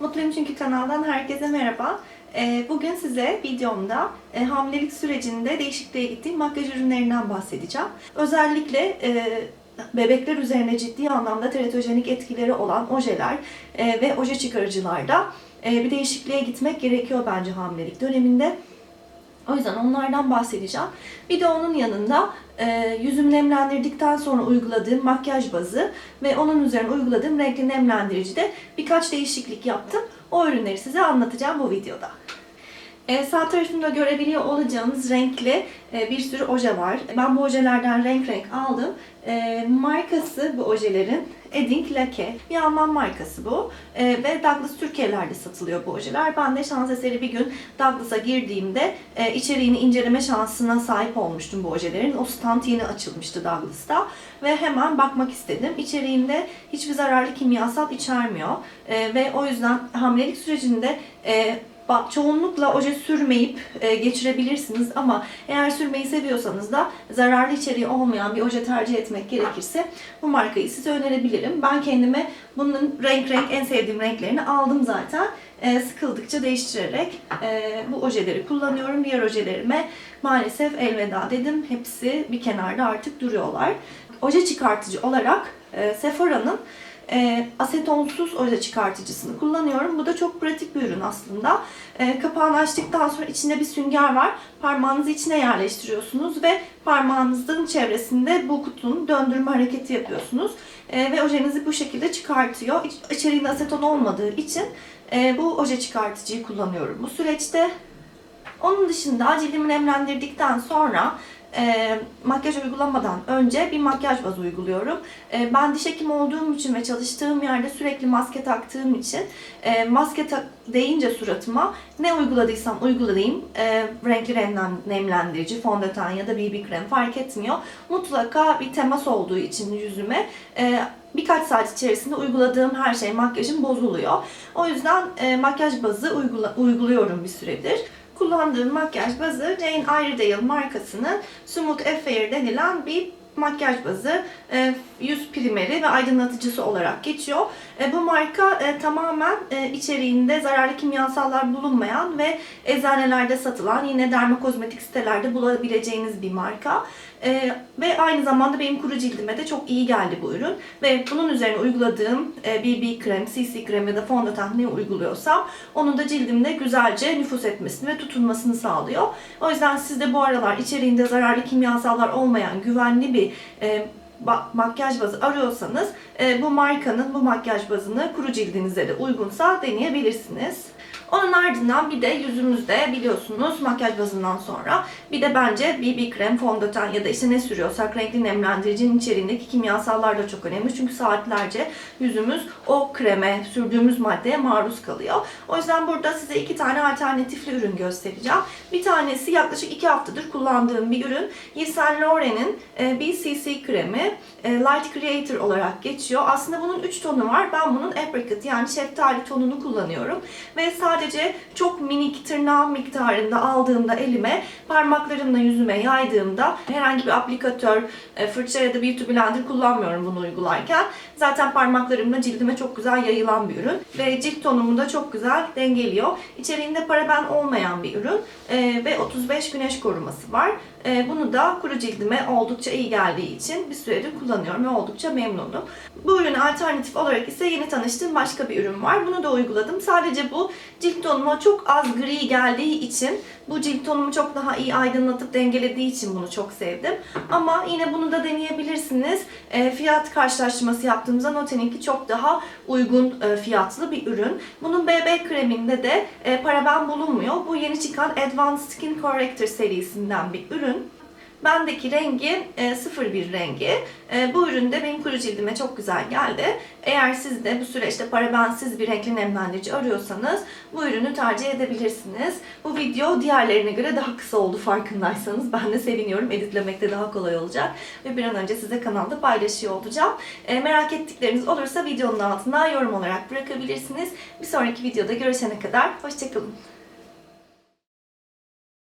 Mutluyum Çünkü kanaldan herkese merhaba. Ee, Bugün size videomda e, hamilelik sürecinde değişikliğe gittiğim makyaj ürünlerinden bahsedeceğim. Özellikle e, bebekler üzerine ciddi anlamda teratojenik etkileri olan ojeler e, ve oje çıkarıcılarda bir değişikliğe gitmek gerekiyor bence hamilelik döneminde. O yüzden onlardan bahsedeceğim. Bir de onun yanında e, yüzümü nemlendirdikten sonra uyguladığım makyaj bazı ve onun üzerine uyguladığım renkli nemlendiricide birkaç değişiklik yaptım. O ürünleri size anlatacağım bu videoda. E, sağ tarafımda görebiliyor olacağınız renkli e, bir sürü oje var. Ben bu ojelerden renk renk aldım. E, markası bu ojelerin Edding Lake. Bir Alman markası bu. E, ve Douglas Türkiye'lerde satılıyor bu ojeler. Ben de şans eseri bir gün Douglas'a girdiğimde e, içeriğini inceleme şansına sahip olmuştum bu ojelerin. O stand yeni açılmıştı Douglas'ta. Ve hemen bakmak istedim. İçeriğinde hiçbir zararlı kimyasal içermiyor. E, ve o yüzden hamilelik sürecinde e, çoğunlukla oje sürmeyip e, geçirebilirsiniz ama eğer sürmeyi seviyorsanız da zararlı içeriği olmayan bir oje tercih etmek gerekirse bu markayı size önerebilirim. Ben kendime bunun renk renk en sevdiğim renklerini aldım zaten. E, sıkıldıkça değiştirerek e, bu ojeleri kullanıyorum. Diğer ojelerime maalesef elveda dedim. Hepsi bir kenarda artık duruyorlar. Oje çıkartıcı olarak e, Sephora'nın e, asetonsuz oje çıkartıcısını kullanıyorum. Bu da çok pratik bir ürün aslında. E, kapağını açtıktan sonra içinde bir sünger var. Parmağınızı içine yerleştiriyorsunuz ve parmağınızın çevresinde bu kutunun döndürme hareketi yapıyorsunuz. E, ve ojenizi bu şekilde çıkartıyor. İç, içeriğinde aseton olmadığı için e, bu oje çıkartıcıyı kullanıyorum bu süreçte. Onun dışında cildimi nemlendirdikten sonra e, makyaj uygulamadan önce bir makyaj bazı uyguluyorum. E, ben diş hekimi olduğum için ve çalıştığım yerde sürekli maske taktığım için e, maske tak deyince suratıma ne uyguladıysam uygulayayım e, renkli nemlen, nemlendirici, fondöten ya da BB krem fark etmiyor. Mutlaka bir temas olduğu için yüzüme e, birkaç saat içerisinde uyguladığım her şey makyajım bozuluyor. O yüzden e, makyaj bazı uygula, uyguluyorum bir süredir. Kullandığım makyaj bazı Jane Iredale markasının Smooth Affair denilen bir makyaj bazı e, yüz primeri ve aydınlatıcısı olarak geçiyor. E, bu marka e, tamamen e, içeriğinde zararlı kimyasallar bulunmayan ve eczanelerde satılan yine dermokozmetik sitelerde bulabileceğiniz bir marka. E, ve aynı zamanda benim kuru cildime de çok iyi geldi bu ürün. Ve bunun üzerine uyguladığım e, BB krem, CC krem ya da fondöten ne uyguluyorsam onun da cildimde güzelce nüfus etmesini ve tutunmasını sağlıyor. O yüzden siz de bu aralar içeriğinde zararlı kimyasallar olmayan güvenli bir e, makyaj bazı arıyorsanız e, bu markanın bu makyaj bazını kuru cildinize de uygunsa deneyebilirsiniz. Onun ardından bir de yüzümüzde biliyorsunuz makyaj bazından sonra bir de bence BB krem, fondöten ya da işte ne sürüyorsak renkli nemlendiricinin içeriğindeki kimyasallar da çok önemli. Çünkü saatlerce yüzümüz o kreme, sürdüğümüz maddeye maruz kalıyor. O yüzden burada size iki tane alternatifli ürün göstereceğim. Bir tanesi yaklaşık iki haftadır kullandığım bir ürün. Yves Saint Laurent'in e, BCC kremi e, Light Creator olarak geçiyor. Aslında bunun 3 tonu var. Ben bunun apricot yani şeftali tonunu kullanıyorum. Ve sadece çok minik tırnağım miktarında aldığımda elime parmaklarımla yüzüme yaydığımda herhangi bir aplikatör, e, fırça ya da beauty blender kullanmıyorum bunu uygularken. Zaten parmaklarımla cildime çok güzel yayılan bir ürün ve cilt tonumu da çok güzel dengeliyor. İçeriğinde paraben olmayan bir ürün e, ve 35 güneş koruması var. E, bunu da kuru cildime oldukça iyi geldiği için bir süredir kullanıyorum ve oldukça memnunum. Bu ürüne alternatif olarak ise yeni tanıştığım başka bir ürün var. Bunu da uyguladım. Sadece bu cilt tonuma çok az gri geldiği için bu cilt tonumu çok daha iyi aydınlatıp dengelediği için bunu çok sevdim. Ama yine bunu da deneyebilirsiniz. E, fiyat karşılaştırması yaptığımızda Note'ninki çok daha uygun e, fiyatlı bir ürün. Bunun BB kreminde de e, paraben bulunmuyor. Bu yeni çıkan Advanced Skin Corrector serisinden bir ürün. Bendeki rengi e, 01 rengi. E, bu ürün de benim kuru cildime çok güzel geldi. Eğer siz de bu süreçte parabensiz bir renkli nemlendirici arıyorsanız bu ürünü tercih edebilirsiniz. Bu video diğerlerine göre daha kısa oldu farkındaysanız. Ben de seviniyorum. Editlemekte daha kolay olacak. Ve bir an önce size kanalda paylaşıyor olacağım. E, merak ettikleriniz olursa videonun altına yorum olarak bırakabilirsiniz. Bir sonraki videoda görüşene kadar hoşçakalın.